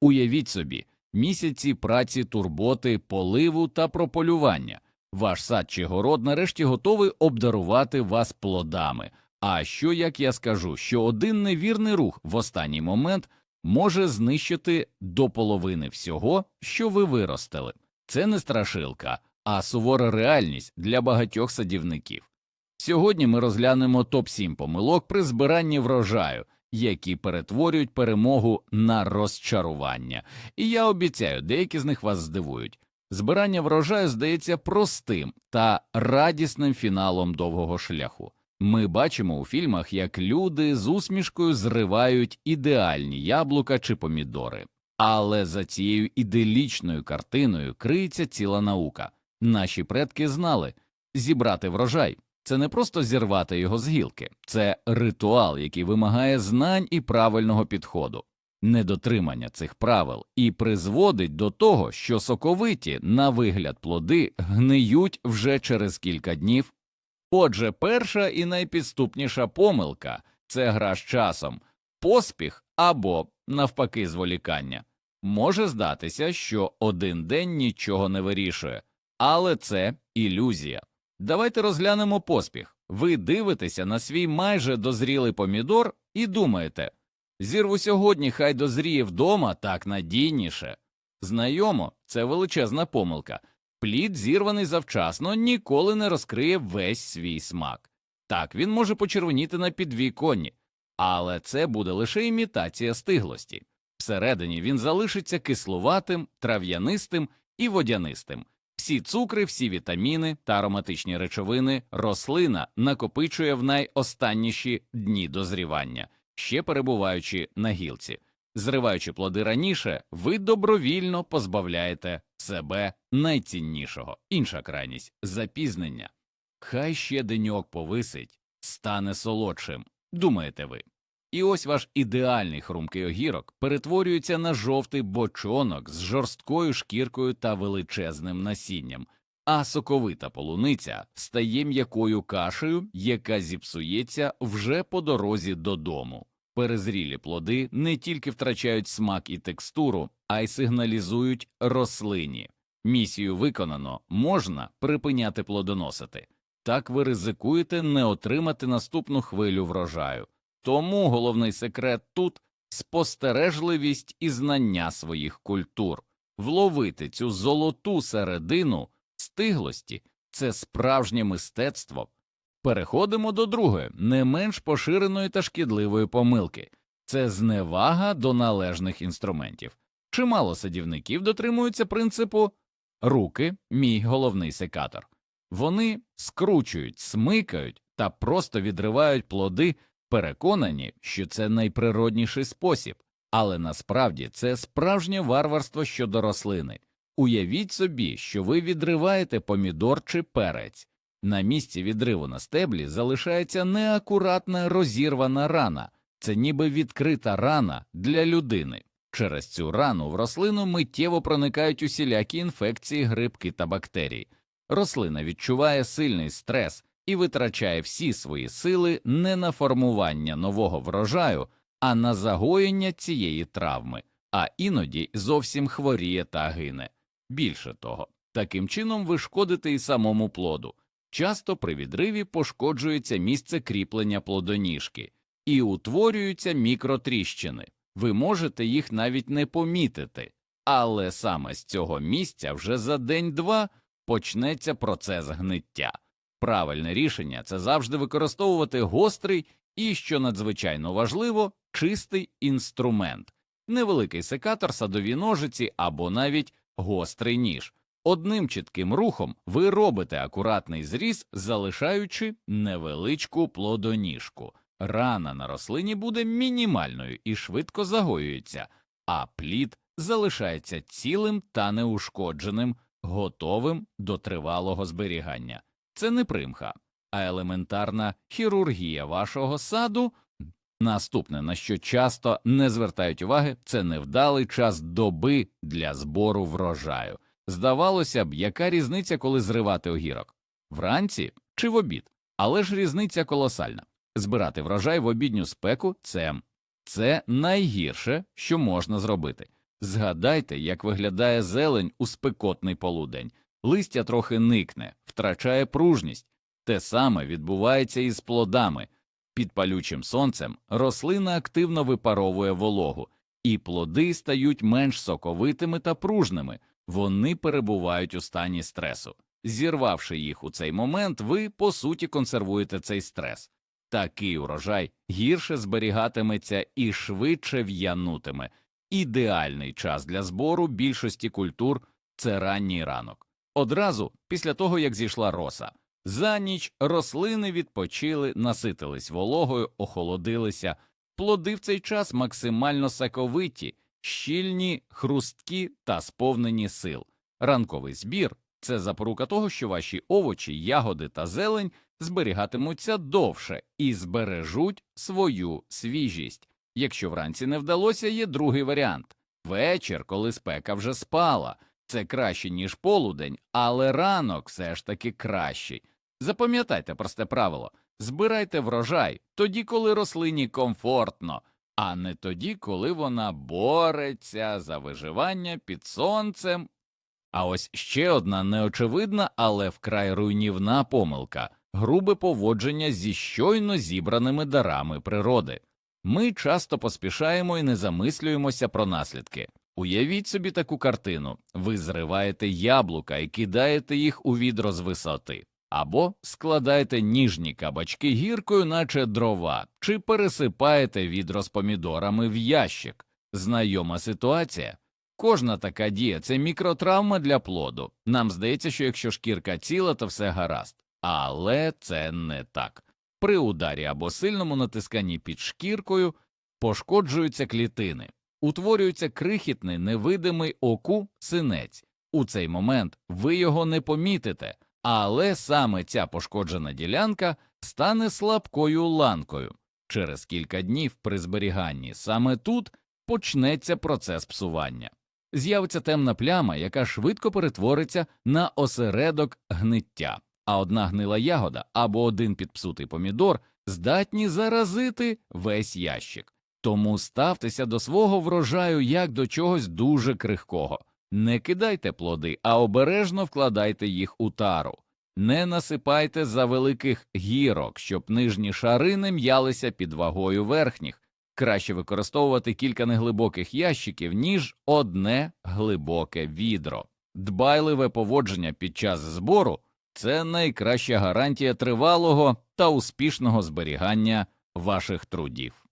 Уявіть собі, місяці праці, турботи, поливу та прополювання. Ваш сад чи город нарешті готовий обдарувати вас плодами. А що як я скажу, що один невірний рух в останній момент може знищити до половини всього, що ви виростили? Це не страшилка, а сувора реальність для багатьох садівників. Сьогодні ми розглянемо топ-7 помилок при збиранні врожаю, які перетворюють перемогу на розчарування. І я обіцяю, деякі з них вас здивують. Збирання врожаю здається простим та радісним фіналом довгого шляху. Ми бачимо у фільмах, як люди з усмішкою зривають ідеальні яблука чи помідори. Але за цією іделічною картиною криється ціла наука. Наші предки знали зібрати врожай це не просто зірвати його з гілки, це ритуал, який вимагає знань і правильного підходу. Недотримання цих правил і призводить до того, що соковиті на вигляд плоди гниють вже через кілька днів. Отже, перша і найпідступніша помилка це гра з часом, поспіх або, навпаки, зволікання. Може здатися, що один день нічого не вирішує, але це ілюзія. Давайте розглянемо поспіх. Ви дивитеся на свій майже дозрілий помідор і думаєте зірву сьогодні, хай дозріє вдома так надійніше. Знайомо, це величезна помилка. Плід, зірваний завчасно, ніколи не розкриє весь свій смак. Так, він може почервоніти на підвіконні, але це буде лише імітація стиглості. Всередині він залишиться кислуватим, трав'янистим і водянистим. Всі цукри, всі вітаміни та ароматичні речовини рослина накопичує в найостанніші дні дозрівання, ще перебуваючи на гілці. Зриваючи плоди раніше, ви добровільно позбавляєте себе найціннішого. Інша крайність запізнення. Хай ще деньок повисить, стане солодшим, думаєте ви. І ось ваш ідеальний хрумкий огірок перетворюється на жовтий бочонок з жорсткою шкіркою та величезним насінням, а соковита полуниця стає м'якою кашею, яка зіпсується вже по дорозі додому. Перезрілі плоди не тільки втрачають смак і текстуру, а й сигналізують рослині. Місію виконано можна припиняти плодоносити. Так ви ризикуєте не отримати наступну хвилю врожаю. Тому головний секрет тут спостережливість і знання своїх культур, вловити цю золоту середину стиглості це справжнє мистецтво. Переходимо до другої, не менш поширеної та шкідливої помилки це зневага до належних інструментів. Чимало садівників дотримуються принципу руки, мій головний секатор. Вони скручують, смикають та просто відривають плоди переконані, що це найприродніший спосіб, але насправді це справжнє варварство щодо рослини. Уявіть собі, що ви відриваєте помідор чи перець. На місці відриву на стеблі залишається неакуратна розірвана рана, це ніби відкрита рана для людини. Через цю рану в рослину миттєво проникають усілякі інфекції, грибки та бактерії. Рослина відчуває сильний стрес, і витрачає всі свої сили не на формування нового врожаю, а на загоєння цієї травми, а іноді зовсім хворіє та гине. Більше того, таким чином ви шкодите і самому плоду. Часто при відриві пошкоджується місце кріплення плодоніжки і утворюються мікротріщини. Ви можете їх навіть не помітити, але саме з цього місця вже за день-два почнеться процес гниття. Правильне рішення це завжди використовувати гострий і, що надзвичайно важливо, чистий інструмент, невеликий секатор, садові ножиці або навіть гострий ніж. Одним чітким рухом ви робите акуратний зріз, залишаючи невеличку плодоніжку. Рана на рослині буде мінімальною і швидко загоюється, а плід залишається цілим та неушкодженим, готовим до тривалого зберігання. Це не примха, а елементарна хірургія вашого саду. Наступне, на що часто не звертають уваги, це невдалий час доби для збору врожаю. Здавалося б, яка різниця, коли зривати огірок вранці чи в обід, але ж різниця колосальна. Збирати врожай в обідню спеку це, це найгірше, що можна зробити. Згадайте, як виглядає зелень у спекотний полудень. Листя трохи никне, втрачає пружність. Те саме відбувається і з плодами. Під палючим сонцем рослина активно випаровує вологу, і плоди стають менш соковитими та пружними, вони перебувають у стані стресу. Зірвавши їх у цей момент, ви по суті консервуєте цей стрес. Такий урожай гірше зберігатиметься і швидше в'янутиме. Ідеальний час для збору більшості культур це ранній ранок. Одразу після того, як зійшла роса. За ніч рослини відпочили, наситились вологою, охолодилися. Плоди в цей час максимально соковиті, щільні, хрусткі та сповнені сил. Ранковий збір це запорука того, що ваші овочі, ягоди та зелень зберігатимуться довше і збережуть свою свіжість. Якщо вранці не вдалося, є другий варіант вечір, коли спека вже спала. Це краще, ніж полудень, але ранок все ж таки кращий. Запам'ятайте просте правило збирайте врожай тоді, коли рослині комфортно, а не тоді, коли вона бореться за виживання під сонцем. А ось ще одна неочевидна, але вкрай руйнівна помилка грубе поводження зі щойно зібраними дарами природи. Ми часто поспішаємо і не замислюємося про наслідки. Уявіть собі таку картину ви зриваєте яблука і кидаєте їх у відро з висоти, або складаєте ніжні кабачки гіркою, наче дрова, чи пересипаєте відро з помідорами в ящик. Знайома ситуація. Кожна така дія це мікротравма для плоду. Нам здається, що якщо шкірка ціла, то все гаразд. Але це не так. При ударі або сильному натисканні під шкіркою пошкоджуються клітини, утворюється крихітний невидимий оку синець. У цей момент ви його не помітите, але саме ця пошкоджена ділянка стане слабкою ланкою. Через кілька днів при зберіганні саме тут почнеться процес псування. З'явиться темна пляма, яка швидко перетвориться на осередок гниття, а одна гнила ягода або один підпсутий помідор здатні заразити весь ящик. Тому ставтеся до свого врожаю як до чогось дуже крихкого. Не кидайте плоди, а обережно вкладайте їх у тару. Не насипайте за великих гірок, щоб нижні шари не м'ялися під вагою верхніх. Краще використовувати кілька неглибоких ящиків, ніж одне глибоке відро. Дбайливе поводження під час збору це найкраща гарантія тривалого та успішного зберігання ваших трудів.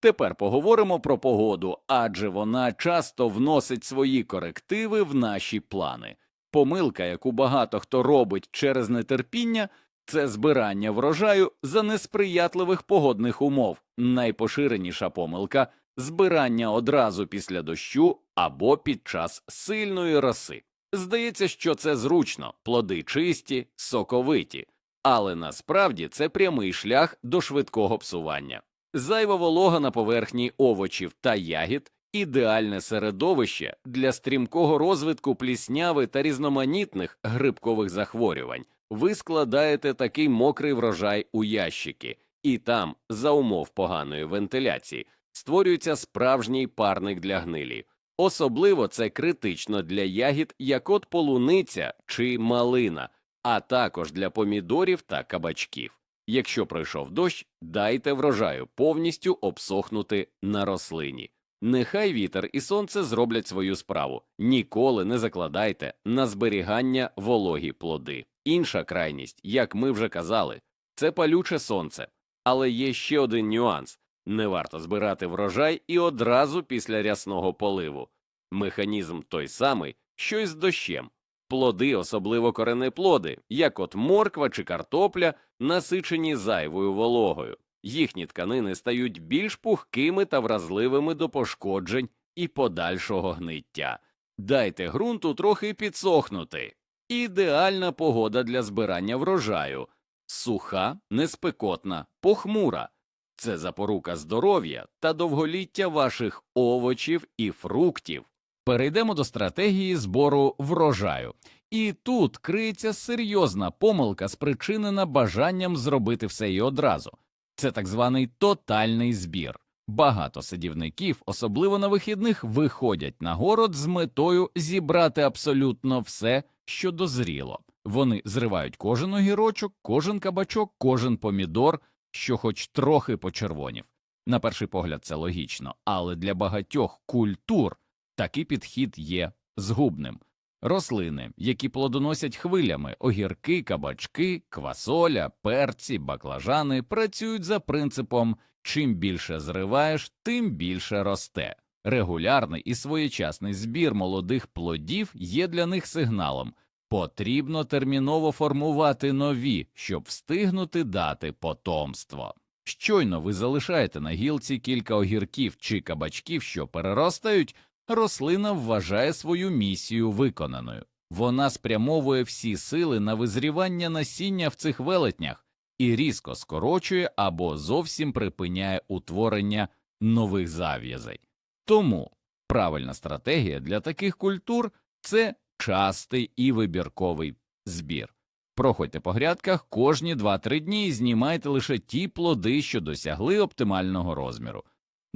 Тепер поговоримо про погоду, адже вона часто вносить свої корективи в наші плани. Помилка, яку багато хто робить через нетерпіння, це збирання врожаю за несприятливих погодних умов. Найпоширеніша помилка збирання одразу після дощу або під час сильної роси. Здається, що це зручно, плоди чисті, соковиті, але насправді це прямий шлях до швидкого псування. Зайва волога на поверхні овочів та ягід ідеальне середовище для стрімкого розвитку плісняви та різноманітних грибкових захворювань. Ви складаєте такий мокрий врожай у ящики, і там, за умов поганої вентиляції, створюється справжній парник для гнилі. Особливо це критично для ягід, як от полуниця чи малина, а також для помідорів та кабачків. Якщо пройшов дощ, дайте врожаю повністю обсохнути на рослині. Нехай вітер і сонце зроблять свою справу. Ніколи не закладайте на зберігання вологі плоди. Інша крайність, як ми вже казали, це палюче сонце. Але є ще один нюанс не варто збирати врожай і одразу після рясного поливу. Механізм той самий, що й з дощем. Плоди, особливо коренеплоди, як от морква чи картопля, насичені зайвою вологою. Їхні тканини стають більш пухкими та вразливими до пошкоджень і подальшого гниття. Дайте ґрунту трохи підсохнути. Ідеальна погода для збирання врожаю суха, неспекотна, похмура. Це запорука здоров'я та довголіття ваших овочів і фруктів. Перейдемо до стратегії збору врожаю. І тут криється серйозна помилка, спричинена бажанням зробити все і одразу. Це так званий тотальний збір. Багато садівників, особливо на вихідних, виходять на город з метою зібрати абсолютно все, що дозріло. Вони зривають кожен огірочок, кожен кабачок, кожен помідор, що хоч трохи почервонів. На перший погляд це логічно, але для багатьох культур такий підхід є згубним. Рослини, які плодоносять хвилями, огірки, кабачки, квасоля, перці, баклажани, працюють за принципом чим більше зриваєш, тим більше росте. Регулярний і своєчасний збір молодих плодів є для них сигналом. Потрібно терміново формувати нові, щоб встигнути дати потомство. Щойно ви залишаєте на гілці кілька огірків чи кабачків, що переростають, рослина вважає свою місію виконаною. Вона спрямовує всі сили на визрівання насіння в цих велетнях і різко скорочує або зовсім припиняє утворення нових зав'язей. Тому правильна стратегія для таких культур це частий і вибірковий збір. Проходьте по грядках кожні 2-3 дні і знімайте лише ті плоди, що досягли оптимального розміру.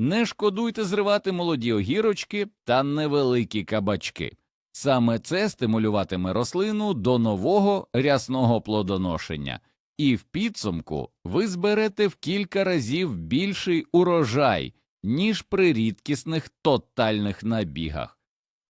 Не шкодуйте зривати молоді огірочки та невеликі кабачки. Саме це стимулюватиме рослину до нового рясного плодоношення, і в підсумку ви зберете в кілька разів більший урожай, ніж при рідкісних тотальних набігах.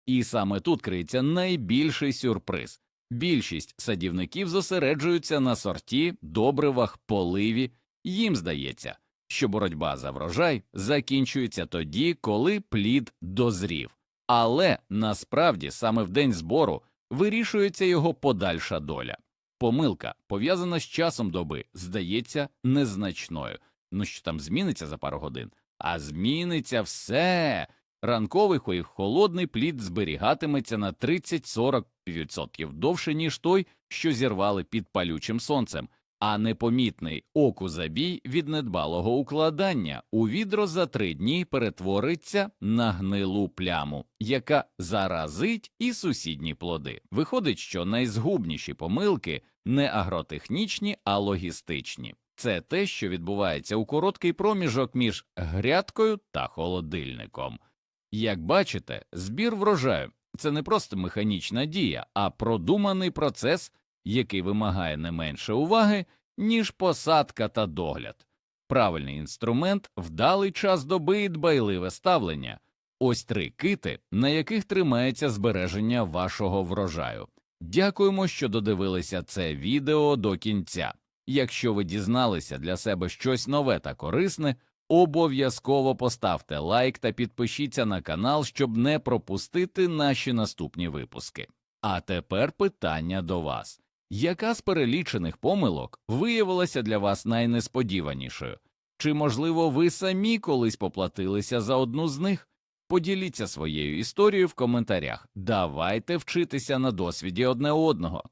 І саме тут криється найбільший сюрприз. Більшість садівників зосереджуються на сорті, добривах, поливі. Їм здається, що боротьба за врожай закінчується тоді, коли плід дозрів. Але насправді саме в день збору вирішується його подальша доля. Помилка, пов'язана з часом доби, здається незначною. Ну що там зміниться за пару годин? А зміниться все. Ранковий хой холодний плід зберігатиметься на 30-40% довше, ніж той, що зірвали під палючим сонцем, а непомітний оку забій від недбалого укладання у відро за три дні перетвориться на гнилу пляму, яка заразить і сусідні плоди. Виходить, що найзгубніші помилки не агротехнічні, а логістичні. Це те, що відбувається у короткий проміжок між грядкою та холодильником. Як бачите, збір врожаю це не просто механічна дія, а продуманий процес, який вимагає не менше уваги, ніж посадка та догляд. Правильний інструмент, вдалий час доби і дбайливе ставлення. Ось три кити, на яких тримається збереження вашого врожаю. Дякуємо, що додивилися це відео до кінця. Якщо ви дізналися для себе щось нове та корисне, обов'язково поставте лайк та підпишіться на канал, щоб не пропустити наші наступні випуски. А тепер питання до вас. Яка з перелічених помилок виявилася для вас найнесподіванішою? Чи, можливо, ви самі колись поплатилися за одну з них? Поділіться своєю історією в коментарях. Давайте вчитися на досвіді одне одного.